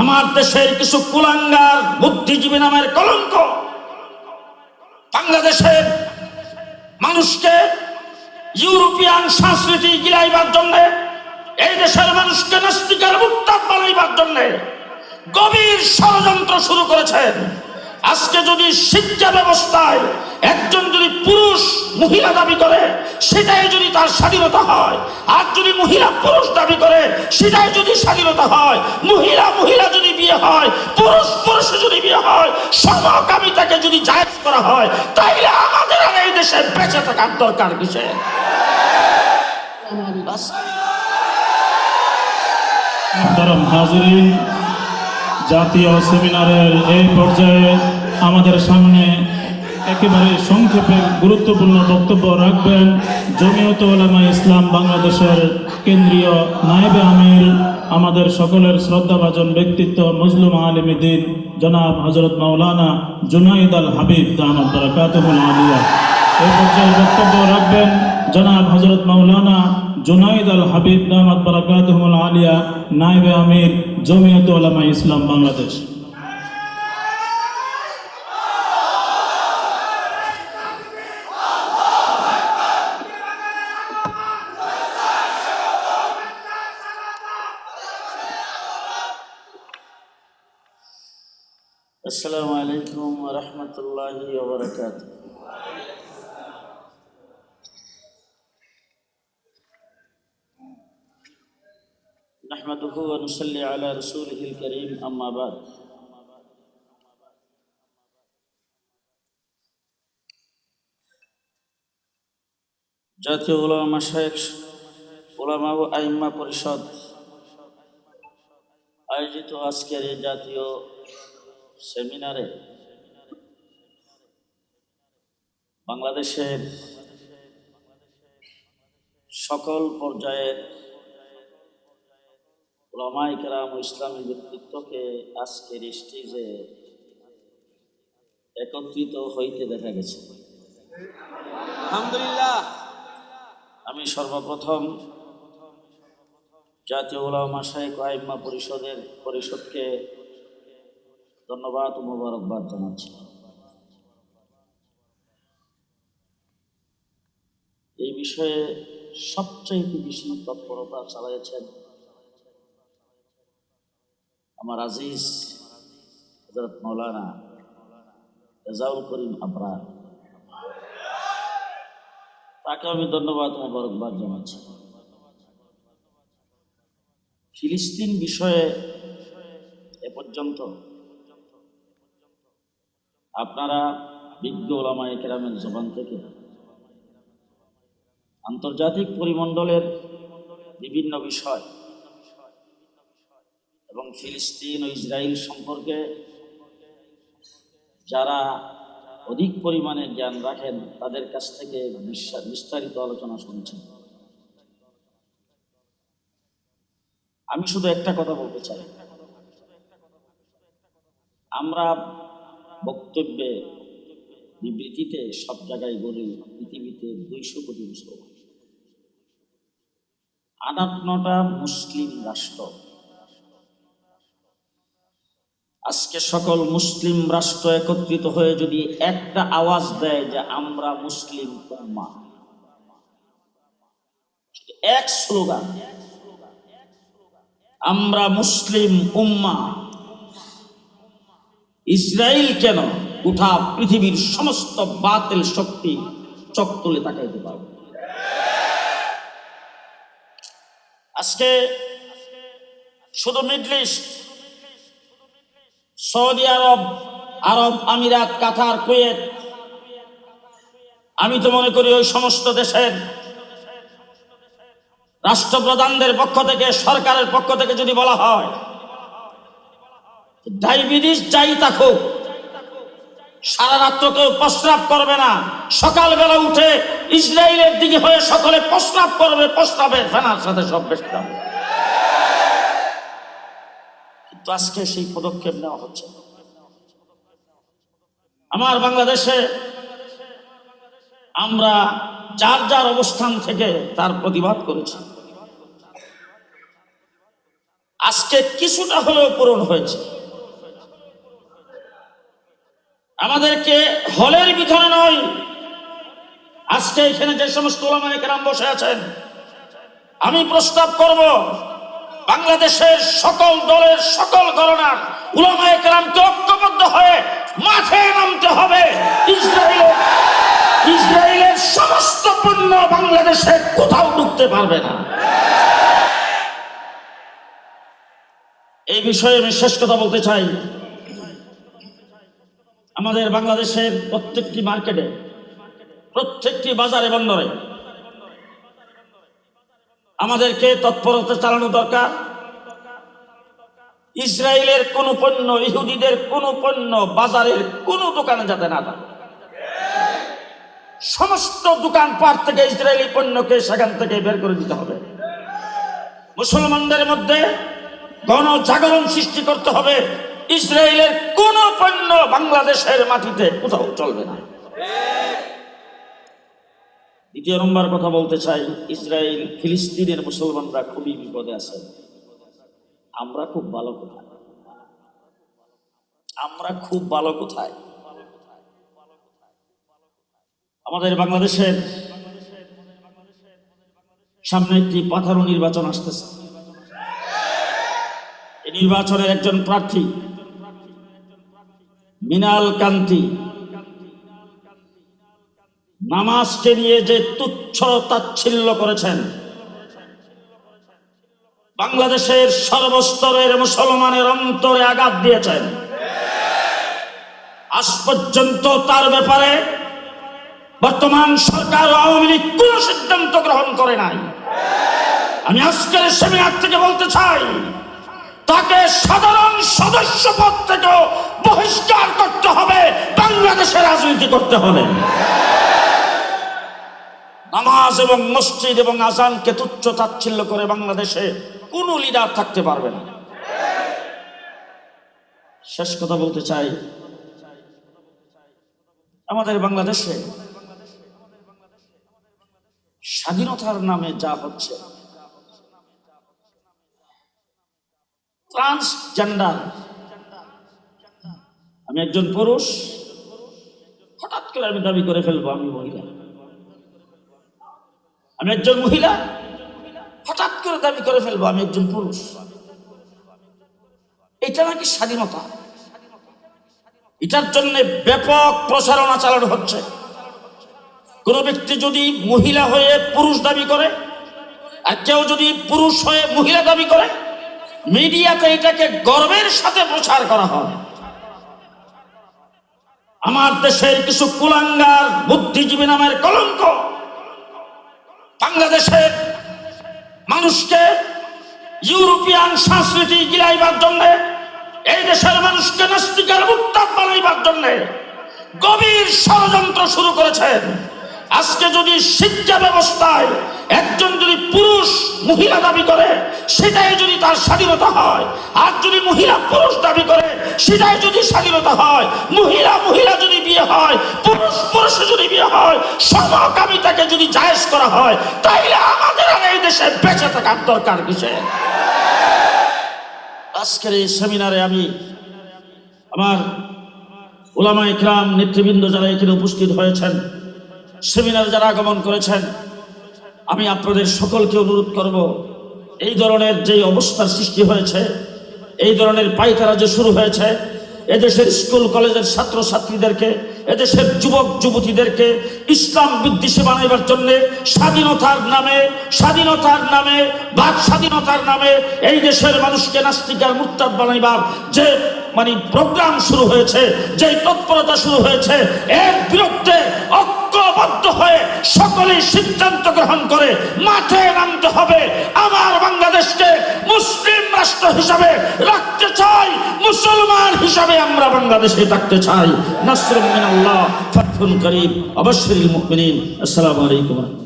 আমার দেশের কিছু কুলাঙ্গার বুদ্ধিজীবী নামের কলঙ্ক। বাংলাদেশের মানুষকে ইউরোপিয়ান সংস্কৃতি গিলাইবার জন্যে, এই দেশের মানুষকে নাস্তিকার মুক্তার বানাইবার জন্যে গভীর ষড়যন্ত্র শুরু করেছেন। আজকে যদি শিক্ষা ব্যবস্থায় একজন যদি পুরুষ মহিলা দাবি করে, সেটাই যদি তার স্বাধীনতা হয়। আর যদি মহিলা পুরুষ দাবি করে, সেটাই যদি স্বাধীনতা হয়। মহিলা মহিলা যদি বিয়ে হয়, পুরুষ পুরুষ যদি বিয়ে হয় সমকামিতাকে যদি জায়জ করা হয়, তাইলে আমাদের আর এই দেশে বেঁচে থাকার দরকার মোহতারাম জাতীয় সেমিনারের এই পর্যায়ে আমাদের সামনে একেবারে সংক্ষেপে গুরুত্বপূর্ণ বক্তব্য রাখবেন জমিয়ত ওলামা ইসলাম বাংলাদেশের কেন্দ্রীয় নায়েবে আমির, আমাদের সকলের শ্রদ্ধাভাজন ব্যক্তিত্ব মজলুম আলমীদ্দিন জনাব হজরত মাওলানা জুনাইদ আল হাবিব, দামাত বারাকাতুল আলিয়া। এই পর্যায়ে বক্তব্য রাখবেন জনাব হজরত মাওলানা জুনাইদ আল হাবিব, দামাত বারাকাতুল আলিয়া, নায়েবে আমির, জমিয়ত ওলামা ইসলাম বাংলাদেশ। আসসালামু আলাইকুম রহমতুল্লাহি ওবরাকাত نحمده ونصلي على رسوله الكريم أما بعد জাতীয় ওলামা মাসায়েখ ওলামা ও আইম্মা পরিষদ আয়োজিত আজকের এই জাতীয় সেমিনারে বাংলাদেশের সকল পর্যায়ের ওলামাই কেরাম ইসলামী ব্যক্তিত্বকে আজকের স্টেজে একত্রিত হইতে দেখা গেছে। আলহামদুলিল্লাহ। আমি সর্বপ্রথম জাতীয় ওলামা শাহেক আইম্মা পরিষদের পরিষদকে ধন্যবাদ ও মোবারকবাদ জানাচ্ছি। এই বিষয়ে সবচেয়ে বেশি তৎপরতা চালাইছেন আমার আজিজ হজরত মৌলানা রেজাউল করিম আবরার। তাকে আমি ধন্যবাদ, মোবারকবাদ জানাচ্ছি। ফিলিস্তিন বিষয়ে এ পর্যন্ত আপনারা বিজ্ঞ ওলামা কেরামের জবান থেকে আন্তর্জাতিক পরিমণ্ডলের বিভিন্ন বিষয় এবং ফিলিস্তিন ও ইসরায়েল সম্পর্কে যারা অধিক পরিমাণে জ্ঞান রাখেন, তাদের কাছ থেকে বিস্তারিত আলোচনা শুনছেন। আমি শুধু একটা কথা বলতে চাই। আমরা বক্তব্যে, বিবৃতিতে সব জায়গায় বলি পৃথিবীতে দুইশো কোটি মুসলমান। আটান্নটা মুসলিম রাষ্ট্র। আজকে সকল মুসলিম রাষ্ট্র একত্রিত হয়ে যদি একটা আওয়াজ দেয় যে আমরা মুসলিম উম্মা, এক স্লোগান, আমরা মুসলিম উম্মা ইসরায়েল কেন উঠা পৃথিবীর সমস্ত বাতিল শক্তি চক তুলে তাকাইতে পারবে? আজকে শুধু Middle East, Saudi Arab Arab আমিরাত, কাতার, কুয়েত, আমি তো মনে করি ওই সমস্ত দেশের রাষ্ট্রপ্রধানদের পক্ষ থেকে, সরকারের পক্ষ থেকে যদি বলা হয় ডায়াবেটিস যাই থাকুক, সারা রাত্র কেউ প্রস্রাব করবে না। সকালবেলা উঠে ইসরায়েলের দিকে হয়ে সকলে প্রস্রাব করবে, প্রস্রাবের ফেনার সাথে সব বেশি কিন্তু আজকে সেই পদক্ষেপ নেওয়া হচ্ছে আমার বাংলাদেশে আমরা যার যার অবস্থান থেকে তার প্রতিবাদ করেছি। আজকে কিছুটা হলেও পূরণ হয়েছে। আমাদেরকে হলের ভিতরে নয়। আজকে এখানে যে সমস্ত ওলামায়ে বসে আছেন, আমি প্রস্তাব করব, বাংলাদেশের সকল দলের সকল গণনার উলামায়ে কেরামকে ঐক্যবদ্ধ হয়ে মাঠে নামতে হবে। ইসরায়েলের ইসরায়েলের সমস্ত পণ্য বাংলাদেশে কোথাও ঢুকতে পারবে না। এই বিষয়ে আমি শেষ কথা বলতে চাই। আমাদের বাংলাদেশের প্রত্যেকটি মার্কেটে, প্রত্যেকটি বাজারে, বন্দরে আমাদেরকে তৎপরতা চালানো দরকার। ইসরায়েলের কোন পণ্য, ইহুদিদের কোন পণ্য, বাজারের কোন দোকানে যাতে না থাকে সমস্ত দোকানপাট থেকে ইসরায়েলি পণ্যকে সেখান থেকে বের করে দিতে হবে। মুসলমানদের মধ্যে গণজাগরণ সৃষ্টি করতে হবে। ইসরায়েলের পণ্য বাংলাদেশের মাটিতে কোথাও চলবে না। দ্বিতীয় নম্বর কথা বলতে চাই, ইসরায়েল, ফিলিস্তিনের মুসলমানরা খুবই বিপদে আছে আমরা খুব ভালো কোথায়? আমরা খুব ভালো কোথায়? আমাদের বাংলাদেশের সামনে একটি পাথারো নির্বাচন আসতেছে। এই নির্বাচনের একজন প্রার্থী মিনাল কান্তি। নামাজকে নিয়ে যে তুচ্ছ তাচ্ছিল্য করেছেন, বাংলাদেশের সর্বস্তরের মুসলমানের অন্তরে আঘাত দিয়েছেন। আজ পর্যন্ত তার ব্যাপারে বর্তমান সরকার আওয়ামী লীগ কোন সিদ্ধান্ত গ্রহণ করে নাই। আমি আজকের সেমিনার থেকে বলতে চাই তাকে সাধারণ সদস্য পদ থেকেও বহিষ্কার করতে হবে, বাংলাদেশে রাজনীতি করতে হবে। নামাজ এবং মসজিদ এবং আজানকে তুচ্ছ তাচ্ছিল্য করে বাংলাদেশে কোনো লিডার থাকতে পারবে না। শেষ কথা বলতে চাই, আমাদের বাংলাদেশে স্বাধীনতার নামে যা হচ্ছে ট্রান্সজেন্ডার আমি একজন পুরুষ, হঠাৎ করে আমি দাবি করে ফেলব, আমি মহিলা। আমি একজন মহিলা, হঠাৎ করে দাবি করে ফেলব, আমি একজন পুরুষ। এটা নাকি স্বাধীনতা? এটার জন্য ব্যাপক প্রচারণা চালানো হচ্ছে। কোন ব্যক্তি যদি মহিলা হয়ে পুরুষ দাবি করে, আর কেউ যদি পুরুষ হয়ে মহিলা দাবি করে মিডিয়াতে এটাকে গর্বের সাথে প্রচার করা হয়। আমার দেশের কিছু কুলাঙ্গার বুদ্ধিজীবী নামের কলঙ্ক। বাংলাদেশের মানুষকে ইউরোপিয়ান সংস্কৃতি গিলাইবার জন্য, এই দেশের মানুষকে নাস্তিকের উত্তাপ বানাইবার জন্য গভীর ষড়যন্ত্র শুরু করেছেন। আজকে যদি শিক্ষা ব্যবস্থায় একজন যদি পুরুষ মহিলা দাবি করে, সেটাই যদি তার স্বাধীনতা হয়। আর যদি মহিলা পুরুষ দাবি করে, সেটাই যদি স্বাধীনতা হয়। মহিলা মহিলা যদি বিয়ে হয়, পুরুষ, পুরুষে যদি বিয়ে হয় সমকামিতাকে যদি জায়েজ করা হয়, তাইলে আমাদের আর এই দেশে বেঁচে থাকার দরকার কিসের আজকের এই সেমিনারে আমি আমার ওলামা ইকরাম নেতৃবৃন্দ যারা এখানে উপস্থিত হয়েছেন, সেমিনারে যারা আগমন করেছেন আমি আপনাদের সকলকে অনুরোধ করব, এই ধরনের যে অবস্থার সৃষ্টি হয়েছে, এই ধরনের পাইতারা যে শুরু হয়েছে, এদেশের স্কুল, কলেজের ছাত্র ছাত্রীদেরকে এদেশের যুবক, যুবতীদেরকে ইসলাম বিদ্বেষী বানাইবার জন্য স্বাধীনতার নামে স্বাধীনতার নামে, বাক স্বাধীনতার নামে এই দেশের মানুষকে নাস্তিকার মুক্তাদ বানাইবার যে মানে প্রোগ্রাম শুরু হয়েছে যে তৎপরতা শুরু হয়েছে, এর বিরুদ্ধে সিদ্ধান্ত গ্রহণ করে মাঠে নামতে হবে। আমার বাংলাদেশকে মুসলিম রাষ্ট্র হিসাবে রাখতে চাই, মুসলমান হিসাবে আমরা বাংলাদেশে থাকতে চাই। নাসরুম মিনাল্লাহ করিম, অবশ্যই মুমিনিন। আসসালামু আলাইকুম।